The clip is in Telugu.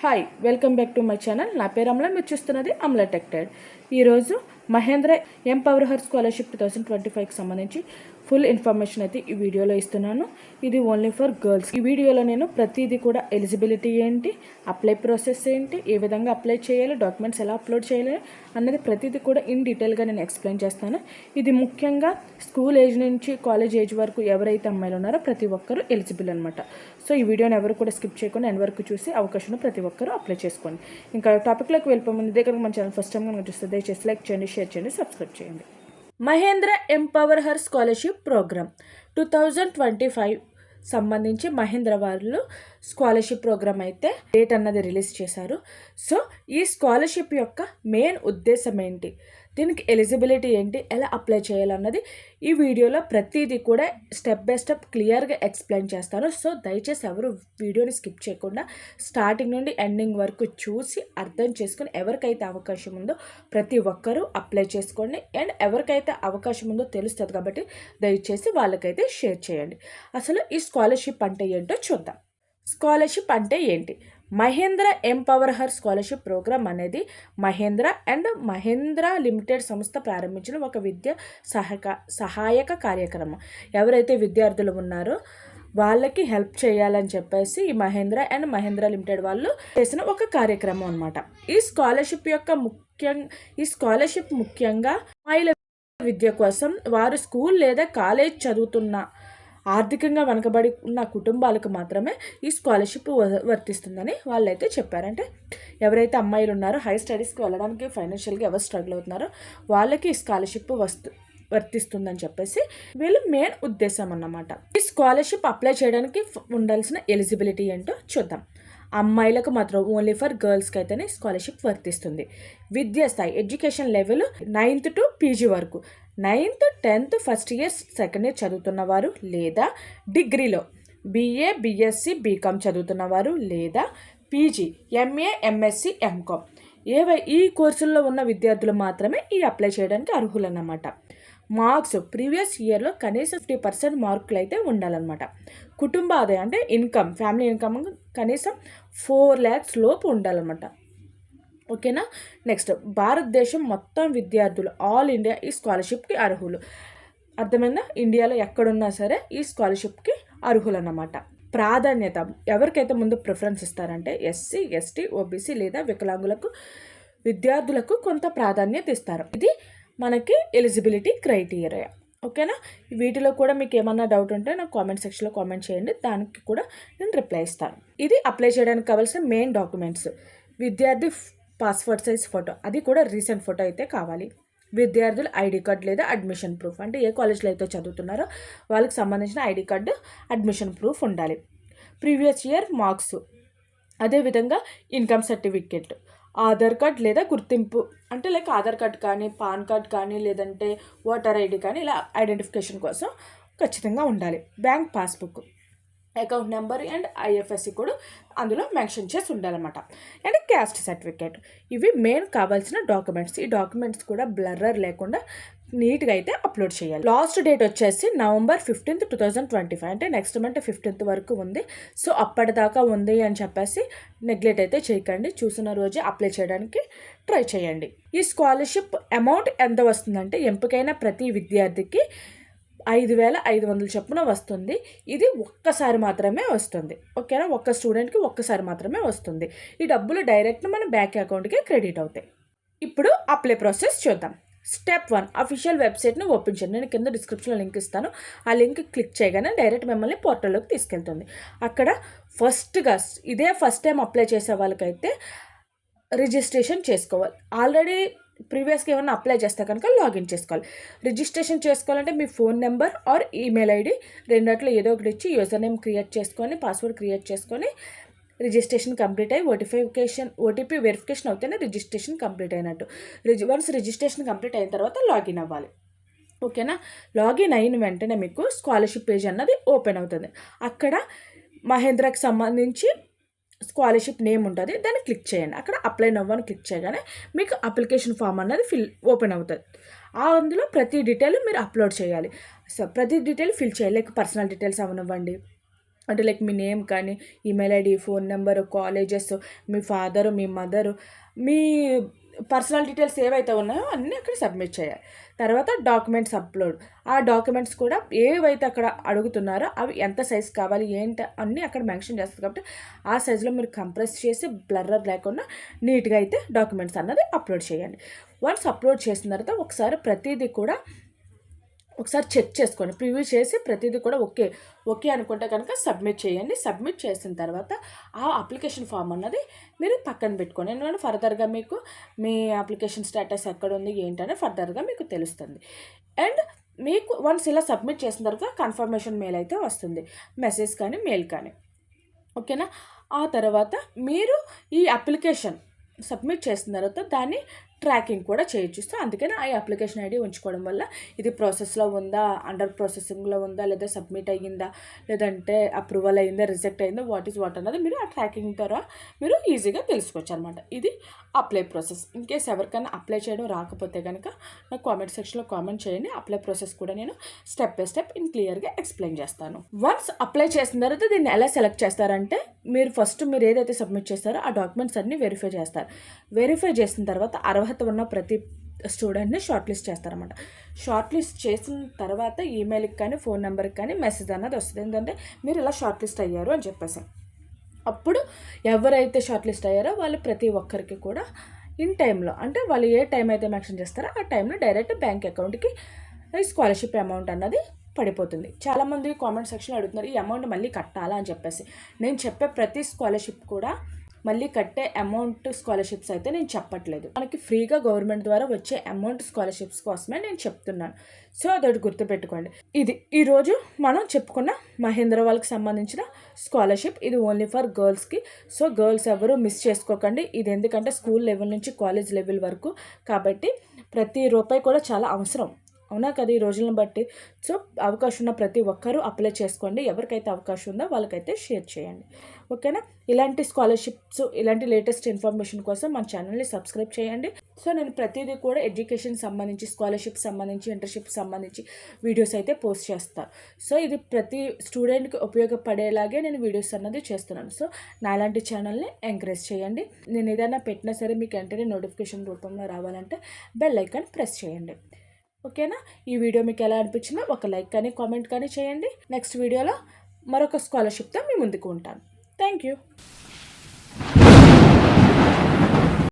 Hi welcome back to my channel నా పేరు అమల మీరు చూస్తున్నది అమల టెక్టెడ్ ఈరోజు Mahindra empower her scholarship two thousand twenty ఫైవ్కి సంబంధించి ఫుల్ ఇన్ఫర్మేషన్ అయితే ఈ వీడియోలో ఇస్తున్నాను. ఇది ఓన్లీ ఫర్ గర్ల్స్. ఈ వీడియోలో నేను ప్రతిదీ కూడా ఎలిజిబిలిటీ ఏంటి అప్లై ప్రాసెస్ ఏంటి ఏ విధంగా అప్లై చేయాలి డాక్యుమెంట్స్ ఎలా అప్లోడ్ చేయాలి అన్నది ప్రతిదీ కూడా ఇన్ డీటెయిల్గా నేను ఎక్స్ప్లెయిన్ చేస్తాను. ఇది ముఖ్యంగా స్కూల్ ఏజ్ నుంచి కాలేజ్ ఏజ్ వరకు ఎవరైతే అమ్మాయిలు ఉన్నారో ప్రతి ఒక్కరూ ఎలిజిబుల్ అనమాట సో ఈ వీడియోని ఎవరు కూడా స్కిప్ చేయకుండా ఎండ్ వరకు చూసి అవకాశం ప్రతి ఒక్కరూ అప్లై చేసుకోండి. ఇంకా టాపిక్లోకి వెళ్ళిపోయి దగ్గర మన ఛానల్ ఫస్ట్ టైం కనుక చూస్తే దయచేసి లైక్ చేయండి షేర్ చేయండి సబ్స్క్రైబ్ చేయండి. Mahindra empower her scholarship program two thousand twenty five సంబంధించి మహేంద్ర వాళ్ళు స్కాలర్షిప్ ప్రోగ్రామ్ అయితే డేట్ అన్నది రిలీజ్ చేశారు. సో ఈ స్కాలర్షిప్ యొక్క మెయిన్ ఉద్దేశం ఏంటి? దీనికి ఎలిజిబిలిటీ ఏంటి ఎలా అప్లై చేయాలన్నది ఈ వీడియోలో ప్రతిదీ కూడా స్టెప్ బై స్టెప్ క్లియర్గా ఎక్స్ప్లెయిన్ చేస్తాను. సో దయచేసి ఎవరు వీడియోని స్కిప్ చేయకుండా స్టార్టింగ్ నుండి ఎండింగ్ వరకు చూసి అర్థం చేసుకుని ఎవరికైతే అవకాశం ఉందో ప్రతి ఒక్కరూ అప్లై చేసుకోండి. అండ్ ఎవరికైతే అవకాశం ఉందో తెలుస్తుంది కాబట్టి దయచేసి వాళ్ళకైతే షేర్ చేయండి. అసలు ఈ స్కాలర్షిప్ అంటే ఏంటో చూద్దాం. స్కాలర్షిప్ అంటే ఏంటి? Mahindra empower her scholarship program అనేది మహేంద్ర అండ్ మహేంద్ర లిమిటెడ్ సంస్థ ప్రారంభించిన ఒక విద్య సహాయక సహాయక కార్యక్రమం. ఎవరైతే విద్యార్థులు ఉన్నారో వాళ్ళకి హెల్ప్ చేయాలని చెప్పేసి ఈ మహేంద్ర అండ్ మహేంద్ర లిమిటెడ్ వాళ్ళు చేసిన ఒక కార్యక్రమం అనమాట ఈ స్కాలర్షిప్ యొక్క ముఖ్యం ఈ స్కాలర్షిప్ ముఖ్యంగా అమ్మాయిల విద్య కోసం వారు స్కూల్ లేదా కాలేజ్ చదువుతున్న ఆర్థికంగా వెనకబడి ఉన్న కుటుంబాలకు మాత్రమే ఈ స్కాలర్షిప్ వర్తిస్తుందని వాళ్ళైతే చెప్పారంటే ఎవరైతే అమ్మాయిలు ఉన్నారో హై స్టడీస్కి వెళ్ళడానికి ఫైనాన్షియల్గా ఎవరు స్ట్రగుల్ అవుతున్నారో వాళ్ళకి ఈ స్కాలర్షిప్ వస్తు వర్తిస్తుందని చెప్పేసి వీళ్ళు మెయిన్ ఉద్దేశం అన్నమాట. ఈ స్కాలర్షిప్ అప్లై చేయడానికి ఉండాల్సిన ఎలిజిబిలిటీ ఏంటో చూద్దాం. అమ్మాయిలకు మాత్రం ఓన్లీ ఫర్ గర్ల్స్కి అయితేనే స్కాలర్షిప్ వర్తిస్తుంది. విద్యా స్థాయి education level ninth to PG వరకు. Ninth tenth first year second year చదువుతున్నవారు లేదా డిగ్రీలో బీఏ బీఎస్సీ బీకామ్ చదువుతున్నవారు లేదా పీజీ ఎంఏ ఎంఎస్సి ఎంకామ్. ఏవై ఈ కోర్సుల్లో ఉన్న విద్యార్థులు మాత్రమే ఈ అప్లై చేయడానికి అర్హులన్నమాట. మార్క్స్ ప్రీవియస్ ఇయర్లో కనీసం ఫిఫ్టీ పర్సెంట్ మార్కులు అయితే ఉండాలన్నమాట. కుటుంబ ఆదాయం అంటే ఇన్కమ్ ఫ్యామిలీ ఇన్కమ్ కనీసం ఫోర్ ల్యాక్స్ లోపు ఉండాలన్నమాట. ఓకేనా? నెక్స్ట్ భారతదేశం మొత్తం విద్యార్థులు ఆల్ ఇండియా ఈ స్కాలర్షిప్కి అర్హులు. అర్థమైందా? ఇండియాలో ఎక్కడున్నా సరే ఈ స్కాలర్షిప్కి అర్హులు అన్నమాట ప్రాధాన్యత ఎవరికైతే ముందు ప్రిఫరెన్స్ ఇస్తారంటే ఎస్సీ ఎస్టీ ఓబీసీ లేదా వికలాంగులకు విద్యార్థులకు కొంత ప్రాధాన్యత ఇస్తారు. ఇది మనకి ఎలిజిబిలిటీ క్రైటీరియా ఓకేనా? వీటిలో కూడా మీకు ఏమన్నా డౌట్ ఉంటే నాకు కామెంట్ సెక్షన్లో కామెంట్ చేయండి. దానికి కూడా నేను రిప్లై ఇస్తాను. ఇది అప్లై చేయడానికి కావాల్సిన మెయిన్ డాక్యుమెంట్స్ విద్యార్థి పాస్పోర్ట్ సైజ్ ఫోటో. అది కూడా రీసెంట్ ఫోటో అయితే కావాలి. విద్యార్థుల ఐడి కార్డ్ లేదా అడ్మిషన్ ప్రూఫ్ అంటే ఏ కాలేజ్లో అయితే చదువుతున్నారో వాళ్ళకి సంబంధించిన ఐడి కార్డు అడ్మిషన్ ప్రూఫ్ ఉండాలి. Previous year marks. అదేవిధంగా ఇన్కమ్ సర్టిఫికేట్. ఆధార్ కార్డ్ లేదా గుర్తింపు అంటే లైక్ ఆధార్ కార్డ్ కానీ పాన్ కార్డ్ కానీ లేదంటే ఓటర్ ఐడి కానీ ఇలా ఐడెంటిఫికేషన్ కోసం ఖచ్చితంగా ఉండాలి. Bank passbook. Account number and IFSC కూడా అందులో మెన్షన్ చేసి ఉండాలన్నమాట. And caste certificate. ఇవి మెయిన్ కావాల్సిన డాక్యుమెంట్స్. ఈ డాక్యుమెంట్స్ కూడా బ్లర్రర్ లేకుండా నీట్గా అయితే అప్లోడ్ చేయాలి. లాస్ట్ డేట్ వచ్చేసి November fifteenth two thousand twenty five. అంటే నెక్స్ట్ మంత్ ఫిఫ్టీన్త్ వరకు ఉంది. సో అప్పటిదాకా ఉంది అని చెప్పేసి నెగ్లెక్ట్ అయితే చేయకండి. చూసిన రోజే అప్లై చేయడానికి ట్రై చేయండి. ఈ స్కాలర్షిప్ అమౌంట్ ఎంత వస్తుందంటే ఎంపికైన ప్రతి విద్యార్థికి ఐదు వేల ఐదు వందల చొప్పున వస్తుంది. ఇది ఒక్కసారి మాత్రమే వస్తుంది. ఓకేనా? ఒక్క స్టూడెంట్కి ఒక్కసారి మాత్రమే వస్తుంది. ఈ డబ్బులు డైరెక్ట్ మన బ్యాంక్ అకౌంట్కి క్రెడిట్ అవుతాయి. ఇప్పుడు అప్లై ప్రాసెస్ చూద్దాం. స్టెప్ వన్ అఫీషియల్ వెబ్సైట్ను ఓపెన్ చేయండి. నేను కింద డిస్క్రిప్షన్లో లింక్ ఇస్తాను. ఆ లింక్ క్లిక్ చేయగానే డైరెక్ట్ మిమ్మల్ని పోర్టల్లోకి తీసుకెళ్తుంది. అక్కడ ఫస్ట్గా ఇదే ఫస్ట్ టైం అప్లై చేసే వాళ్ళకైతే రిజిస్ట్రేషన్ చేసుకోవాలి. ఆల్రెడీ ప్రీవియస్గా ఏమైనా అప్లై చేస్తే కనుక లాగిన్ చేసుకోవాలి. రిజిస్ట్రేషన్ చేసుకోవాలంటే మీ phone number or email ID రెండట్లో ఏదో ఒకటి ఇచ్చి యూజర్ నేమ్ క్రియేట్ చేసుకొని పాస్వర్డ్ క్రియేట్ చేసుకొని రిజిస్ట్రేషన్ కంప్లీట్ అయ్యి ఓటిఫికేషన్ ఓటీపీ వెరిఫికేషన్ అవుతేనే రిజిస్ట్రేషన్ కంప్లీట్ అయినట్టు. రిజి వన్స్ రిజిస్ట్రేషన్ కంప్లీట్ అయిన తర్వాత లాగిన్ అవ్వాలి. ఓకేనా? లాగిన్ అయిన వెంటనే మీకు స్కాలర్షిప్ పేజ్ అన్నది ఓపెన్ అవుతుంది. అక్కడ మహేంద్రకి సంబంధించి స్కాలర్షిప్ నేమ్ ఉంటుంది. దాన్ని క్లిక్ చేయండి. అక్కడ అప్లై నవ్వని క్లిక్ చేయగానే మీకు అప్లికేషన్ ఫామ్ అన్నది ఫిల్ ఓపెన్ అవుతుంది. ఆ అందులో ప్రతి డీటెయిల్ మీరు అప్లోడ్ చేయాలి. సో ప్రతి డీటెయిల్ ఫిల్ చేయాలి. లైక్ పర్సనల్ డీటెయిల్స్ అవనివ్వండి. అంటే లైక్ మీ నేమ్ కానీ email ID phone number colleges మీ ఫాదరు మీ మదరు మీ పర్సనల్ డీటెయిల్స్ ఏవైతే ఉన్నాయో అన్నీ అక్కడ సబ్మిట్ చేయాలి. తర్వాత డాక్యుమెంట్స్ అప్లోడ్. ఆ డాక్యుమెంట్స్ కూడా ఏవైతే అక్కడ అడుగుతున్నారో అవి ఎంత సైజ్ కావాలి ఏంటి అన్నీ అక్కడ మెన్షన్ చేస్తుంది కాబట్టి ఆ సైజులో మీరు కంప్రెస్ చేసి బ్లర్రర్ లేకుండా నీట్గా అయితే డాక్యుమెంట్స్ అన్నది అప్లోడ్ చేయండి వన్స్ అప్లోడ్ చేసిన తర్వాత ఒకసారి ప్రతిదీ కూడా ఒకసారి చెక్ చేసుకోండి. ప్రివ్యూ చేసి ప్రతిదీ కూడా ఓకే ఓకే అనుకుంటే కనుక సబ్మిట్ చేయండి. సబ్మిట్ చేసిన తర్వాత ఆ అప్లికేషన్ ఫామ్ అన్నది మీరు పక్కన పెట్టుకోండి. ఎందుకంటే ఫర్దర్గా మీకు మీ అప్లికేషన్ స్టేటస్ ఎక్కడ ఉంది ఏంటనే ఫర్దర్గా మీకు తెలుస్తుంది. అండ్ మీకు వన్స్ ఇలా సబ్మిట్ చేసిన తర్వాత కన్ఫర్మేషన్ మెయిల్ అయితే వస్తుంది. మెసేజ్ కానీ మెయిల్ కానీ. ఓకేనా? ఆ తర్వాత మీరు ఈ అప్లికేషన్ సబ్మిట్ చేసిన తర్వాత దాన్ని ట్రాకింగ్ కూడా చేయొచ్చు. సో అందుకని ఆ అప్లికేషన్ ఐడి ఉంచుకోవడం వల్ల ఇది ప్రాసెస్లో ఉందా అండర్ ప్రాసెసింగ్లో ఉందా లేదా సబ్మిట్ అయ్యిందా లేదంటే అప్రూవల్ అయిందా రిజెక్ట్ అయిందా వాట్ ఈస్ వాట్ అన్నది మీరు ఆ ట్రాకింగ్ ద్వారా మీరు ఈజీగా తెలుసుకోవచ్చు అనమాట ఇది అప్లై ప్రాసెస్. ఇన్ కేస్ ఎవరికైనా అప్లై చేయడం రాకపోతే కనుక నాకు కామెంట్ సెక్షన్లో కామెంట్ చేయండి. అప్లై ప్రాసెస్ కూడా నేను స్టెప్ బై స్టెప్ ఇన్ క్లియర్గా ఎక్స్ప్లెయిన్ చేస్తాను. వన్స్ అప్లై చేసిన తర్వాత దీన్ని ఎలా సెలెక్ట్ చేస్తారంటే మీరు ఫస్ట్ మీరు ఏదైతే సబ్మిట్ చేస్తారో ఆ డాక్యుమెంట్స్ అన్ని వెరిఫై చేస్తారు. వెరిఫై చేసిన తర్వాత అరవై అర్హత ఉన్న ప్రతి స్టూడెంట్ని షార్ట్ లిస్ట్ చేస్తారనమాట షార్ట్ లిస్ట్ చేసిన తర్వాత ఈమెయిల్కి కానీ ఫోన్ నెంబర్కి కానీ మెసేజ్ అన్నది వస్తుంది. ఏంటంటే మీరు ఇలా షార్ట్ లిస్ట్ అయ్యారు అని చెప్పేసి. అప్పుడు ఎవరైతే షార్ట్ లిస్ట్ అయ్యారో వాళ్ళు ప్రతి ఒక్కరికి కూడా ఇన్ టైంలో అంటే వాళ్ళు ఏ టైం అయితే మెన్షన్ చేస్తారో ఆ టైంలో డైరెక్ట్ బ్యాంక్ అకౌంట్కి స్కాలర్షిప్ అమౌంట్ అన్నది పడిపోతుంది. చాలామంది కామెంట్ సెక్షన్ అడుగుతున్నారు ఈ అమౌంట్ మళ్ళీ కట్టాలా? అని చెప్పేసి. నేను చెప్పే ప్రతి స్కాలర్షిప్ కూడా మళ్ళీ కట్టే అమౌంట్ స్కాలర్షిప్స్ అయితే నేను చెప్పట్లేదు. మనకి ఫ్రీగా గవర్నమెంట్ ద్వారా వచ్చే అమౌంట్ స్కాలర్షిప్స్ కోసమే నేను చెప్తున్నాను. సో అదొకటి గుర్తుపెట్టుకోండి. ఇది ఈరోజు మనం చెప్పుకున్న మహేంద్ర వాళ్ళకి సంబంధించిన స్కాలర్షిప్ ఇది ఓన్లీ ఫర్ గర్ల్స్కి సో గర్ల్స్ ఎవరు మిస్ చేసుకోకండి. ఇది ఎందుకంటే స్కూల్ లెవెల్ నుంచి కాలేజ్ లెవెల్ వరకు. కాబట్టి ప్రతి రూపాయి కూడా చాలా అవసరం. అవునా కదా ఈ రోజులను బట్టి? సో అవకాశం ఉన్న ప్రతి ఒక్కరూ అప్లై చేసుకోండి. ఎవరికైతే అవకాశం ఉందో వాళ్ళకైతే షేర్ చేయండి. ఓకేనా? ఇలాంటి స్కాలర్షిప్స్ ఇలాంటి లేటెస్ట్ ఇన్ఫర్మేషన్ కోసం మన ఛానల్ని సబ్స్క్రైబ్ చేయండి. సో నేను ప్రతిదీ కూడా ఎడ్యుకేషన్ సంబంధించి స్కాలర్షిప్ సంబంధించి ఇంటర్షిప్ సంబంధించి వీడియోస్ అయితే పోస్ట్ చేస్తాను సో ఇది ప్రతి స్టూడెంట్కి ఉపయోగపడేలాగే నేను వీడియోస్ అన్నది చేస్తున్నాను. సో నాలాంటి ఛానల్ని ఎంకరేజ్ చేయండి. నేను ఏదైనా పెట్టినా సరే మీకు వెంటనే నోటిఫికేషన్ రూపంలో రావాలంటే బెల్ ఐకాన్ ప్రెస్ చేయండి. ఓకేనా? ఈ వీడియో మీకు ఎలా అనిపించిందో ఒక లైక్ కానీ కామెంట్ కానీ చేయండి. నెక్స్ట్ వీడియోలో మరొక స్కాలర్షిప్తో మీ ముందుకు ఉంటాను. Thank you.